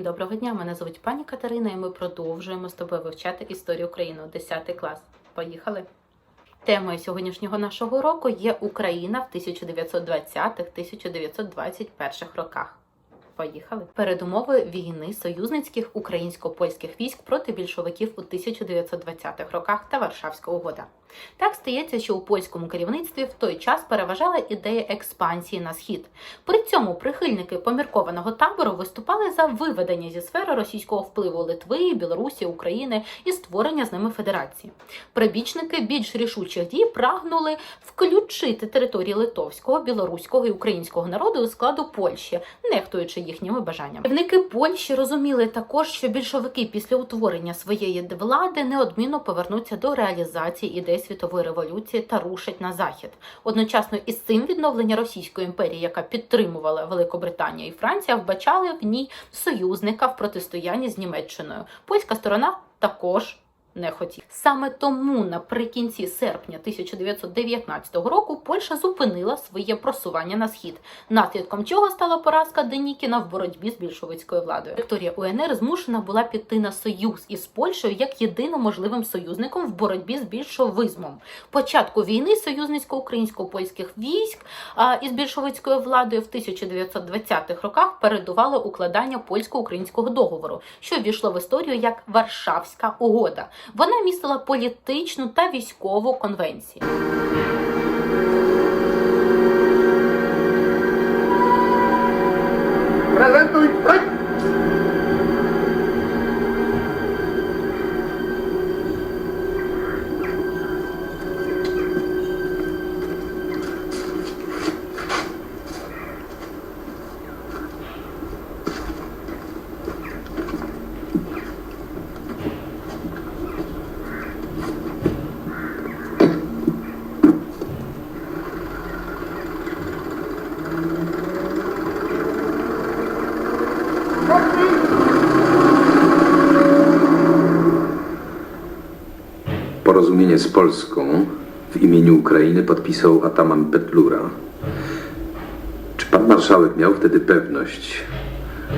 Доброго дня, мене звуть пані Катерина, і ми продовжуємо з тобою вивчати історію України 10 клас. Поїхали! Темою сьогоднішнього нашого уроку є Україна в 1920-1921 роках. Поїхали. Передумови війни союзницьких українсько-польських військ проти більшовиків у 1920-х роках та Варшавська угода. Так стається, що у польському керівництві в той час переважала ідея експансії на схід. При цьому прихильники поміркованого табору виступали за виведення зі сфери російського впливу Литви, Білорусі, України і створення з ними федерації. Прибічники більш рішучих дій прагнули включити території литовського, білоруського і українського народу у складу Польщі, нехтуючи їхніми бажаннями. Керівники Польщі розуміли також, що більшовики після утворення своєї влади неодмінно повернуться до реалізації ідей світової революції та рушать на захід. Одночасно із цим відновлення Російської імперії, яка підтримувала Великобританія і Франція, вбачали в ній союзника в протистоянні з Німеччиною. Польська сторона також. Не хотів саме тому наприкінці серпня 1919 року Польща зупинила своє просування на схід, наслідком чого стала поразка Денікіна в боротьбі з більшовицькою владою. Вікторія УНР змушена була піти на союз із Польщею як єдиним можливим союзником в боротьбі з більшовизмом. Початку війни союзницько-українсько-польських військ а, із більшовицькою владою в 1920-х роках передувало укладання польсько-українського договору, що ввійшло в історію як Варшавська угода. Вона містила політичну та військову конвенції. Porozumienie z Polską w imieniu Ukrainy podpisał ataman Petlura. Czy pan marszałek miał wtedy pewność,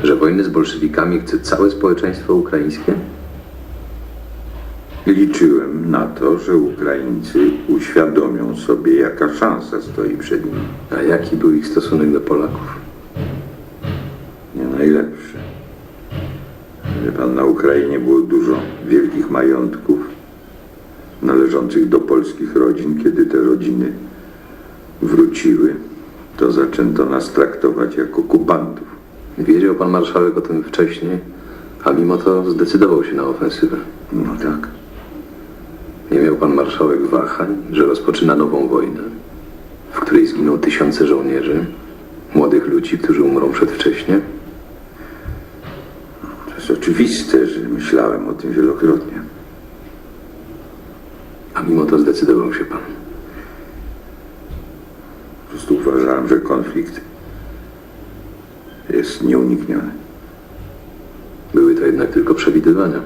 że wojny z bolszewikami chce całe społeczeństwo ukraińskie? Liczyłem na to, że Ukraińcy uświadomią sobie, jaka szansa stoi przed nimi. A jaki był ich stosunek do Polaków? Nie najlepszy. Wie pan, na Ukrainie było dużo wielkich majątków należących do polskich rodzin. Kiedy te rodziny wróciły, to zaczęto nas traktować jak okupantów. Wiedział pan marszałek o tym wcześniej, a mimo to zdecydował się na ofensywę. No tak. Nie miał pan marszałek wahań, że rozpoczyna nową wojnę, w której zginą tysiące żołnierzy, młodych ludzi, którzy umrą przedwcześnie? To jest oczywiste, że myślałem o tym wielokrotnie. A mimo to zdecydował się pan. Po prostu uważałem, że konflikt jest nieunikniony. Były to jednak tylko przewidywania.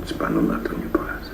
Nic panu na to nie poradzę.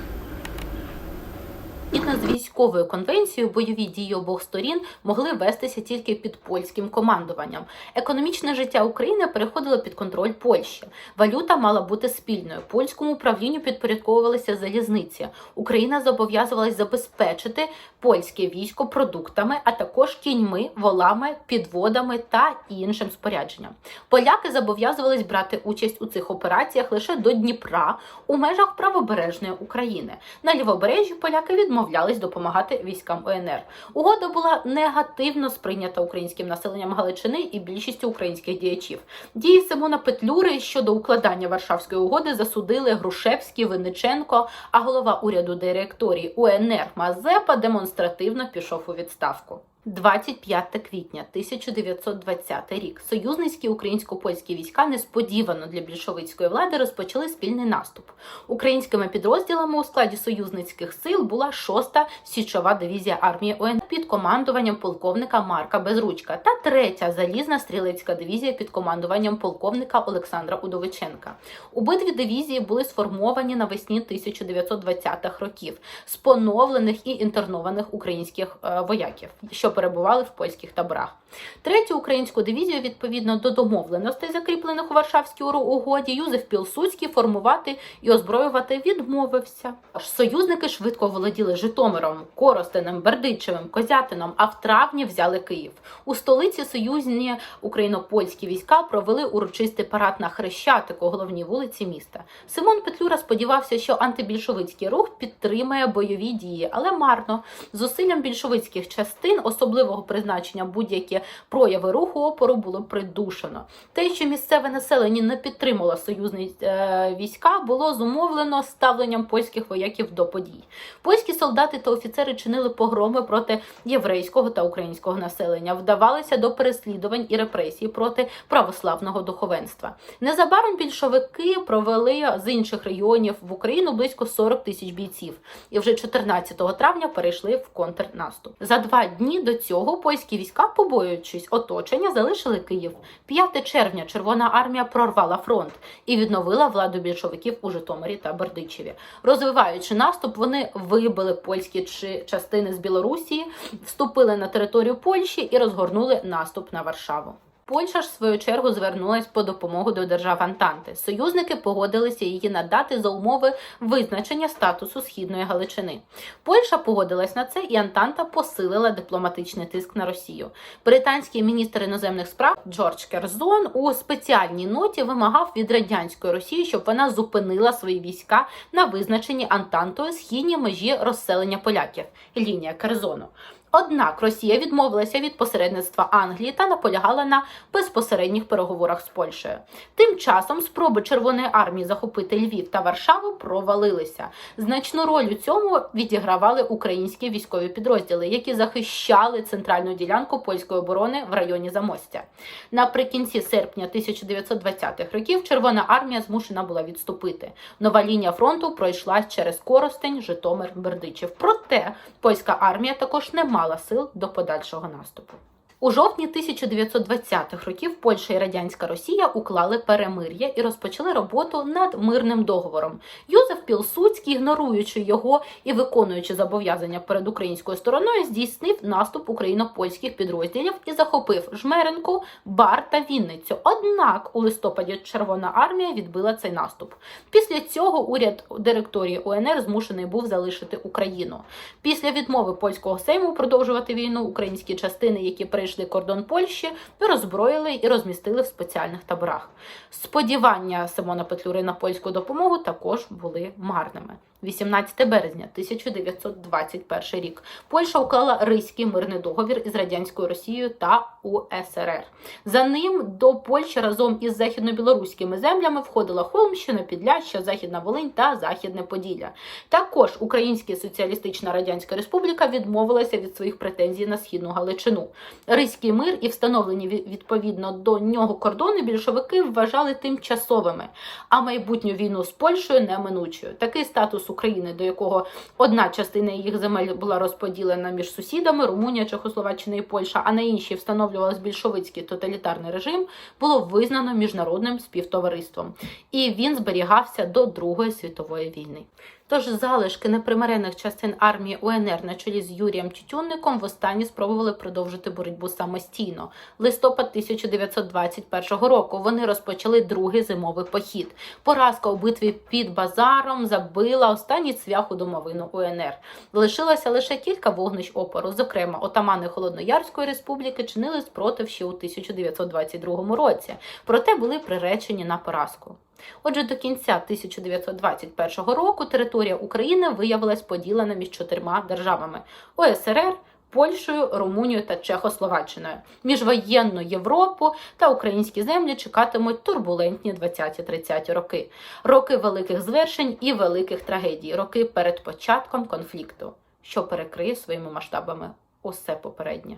Згідно з військовою конвенцією, бойові дії обох сторін могли вестися тільки під польським командуванням. Економічне життя України переходило під контроль Польщі. Валюта мала бути спільною. Польському управлінню підпорядковувалися залізниці. Україна зобов'язувалась забезпечити польське військо продуктами, а також кіньми, волами, підводами та іншим спорядженням. Поляки зобов'язувались брати участь у цих операціях лише до Дніпра у межах правобережної України. На лівобережжі поляки відмовлялись допомагати військам ОНР. Угода була негативно сприйнята українським населенням Галичини і більшістю українських діячів. Дії Симона Петлюри щодо укладання Варшавської угоди засудили Грушевський, Винниченко, а голова уряду директорії УНР Мазепа демонстративно пішов у відставку. 25 квітня 1920 рік союзницькі українсько-польські війська несподівано для більшовицької влади розпочали спільний наступ. Українськими підрозділами у складі союзницьких сил була 6-та січова дивізія армії ОН під командуванням полковника Марка Безручка та 3-я залізна стрілецька дивізія під командуванням полковника Олександра Удовиченка. Обидві дивізії були сформовані навесні 1920-х років з поновлених і інтернованих українських е, вояків, що що перебували в польських таборах. Третю українську дивізію, відповідно до домовленостей, закріплених у Варшавській угоді, Юзеф Пілсудський формувати і озброювати відмовився. Аж союзники швидко володіли Житомиром, Коростенем, Бердичевим, Козятином, а в травні взяли Київ. У столиці союзні україно-польські війська провели урочистий парад на Хрещатику, головній вулиці міста. Симон Петлюра сподівався, що антибільшовицький рух підтримає бойові дії, але марно. Зусиллям більшовицьких частин особливого призначення будь-які прояви руху опору було придушено. Те, що місцеве населення не підтримало союзні е, війська, було зумовлено ставленням польських вояків до подій. Польські солдати та офіцери чинили погроми проти єврейського та українського населення, вдавалися до переслідувань і репресій проти православного духовенства. Незабаром більшовики провели з інших регіонів в Україну близько 40 тисяч бійців, і вже 14 травня перейшли в контрнаступ. За два дні до цього польські війська, побоюючись оточення, залишили Київ. 5 червня Червона армія прорвала фронт і відновила владу більшовиків у Житомирі та Бердичеві. Розвиваючи наступ, вони вибили польські частини з Білорусі, вступили на територію Польщі і розгорнули наступ на Варшаву. Польща ж в свою чергу звернулась по допомогу до держав Антанти. Союзники погодилися її надати за умови визначення статусу східної Галичини. Польща погодилась на це, і Антанта посилила дипломатичний тиск на Росію. Британський міністр іноземних справ Джордж Керзон у спеціальній ноті вимагав від радянської Росії, щоб вона зупинила свої війська на визначенні Антантою східній межі розселення поляків лінія Керзону. Однак Росія відмовилася від посередництва Англії та наполягала на безпосередніх переговорах з Польщею. Тим часом спроби Червоної армії захопити Львів та Варшаву провалилися. Значну роль у цьому відігравали українські військові підрозділи, які захищали центральну ділянку польської оборони в районі Замостя. Наприкінці серпня 1920-х років Червона армія змушена була відступити. Нова лінія фронту пройшла через Коростень, Житомир, Бердичів. Проте польська армія також не мала сил до подальшого наступу. У жовтні 1920-х років Польща і радянська Росія уклали перемир'я і розпочали роботу над мирним договором. Юзеф Пілсудський, ігноруючи його і виконуючи зобов'язання перед українською стороною, здійснив наступ україно-польських підрозділів і захопив Жмеренку, Бар та Вінницю. Однак у листопаді Червона армія відбила цей наступ. Після цього уряд директорії УНР змушений був залишити Україну. Після відмови польського сейму продовжувати війну українські частини, які перейшли кордон Польщі, роззброїли і розмістили в спеціальних таборах. Сподівання Симона Петлюри на польську допомогу також були марними. 18 березня 1921 рік Польща уклала Ризький мирний договір із радянською Росією та УСРР. За ним до Польщі разом із західно-білоруськими землями входила Холмщина, Підляща, Західна Волинь та Західне Поділля. Також Українська Соціалістична Радянська Республіка відмовилася від своїх претензій на східну Галичину. Ризький мир і встановлені відповідно до нього кордони більшовики вважали тимчасовими, а майбутню війну з Польщею неминучою. Такий статус України, до якого одна частина їх земель була розподілена між сусідами Румунія, Чехословаччина і Польща, а на іншій встановлювався більшовицький тоталітарний режим, було визнано міжнародним співтовариством, і він зберігався до Другої світової війни. Тож залишки непримирених частин армії УНР на чолі з Юрієм Тютюнником востаннє спробували продовжити боротьбу самостійно. Листопад 1921 року вони розпочали другий зимовий похід. Поразка у битві під базаром забила останній цвях у домовину УНР. Лишилося лише кілька вогнищ опору. Зокрема, отамани Холодноярської республіки чинили спротив ще у 1922 році, проте були приречені на поразку. Отже, до кінця 1921 року територія України виявилась поділена між чотирма державами ОСРР. Польщею, Румунією та Чехословаччиною. Міжвоєнну Європу та українські землі чекатимуть турбулентні 20-30 роки, роки великих звершень і великих трагедій, роки перед початком конфлікту, що перекриє своїми масштабами усе попереднє.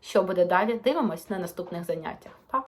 Що буде далі? Дивимось на наступних заняттях. Па!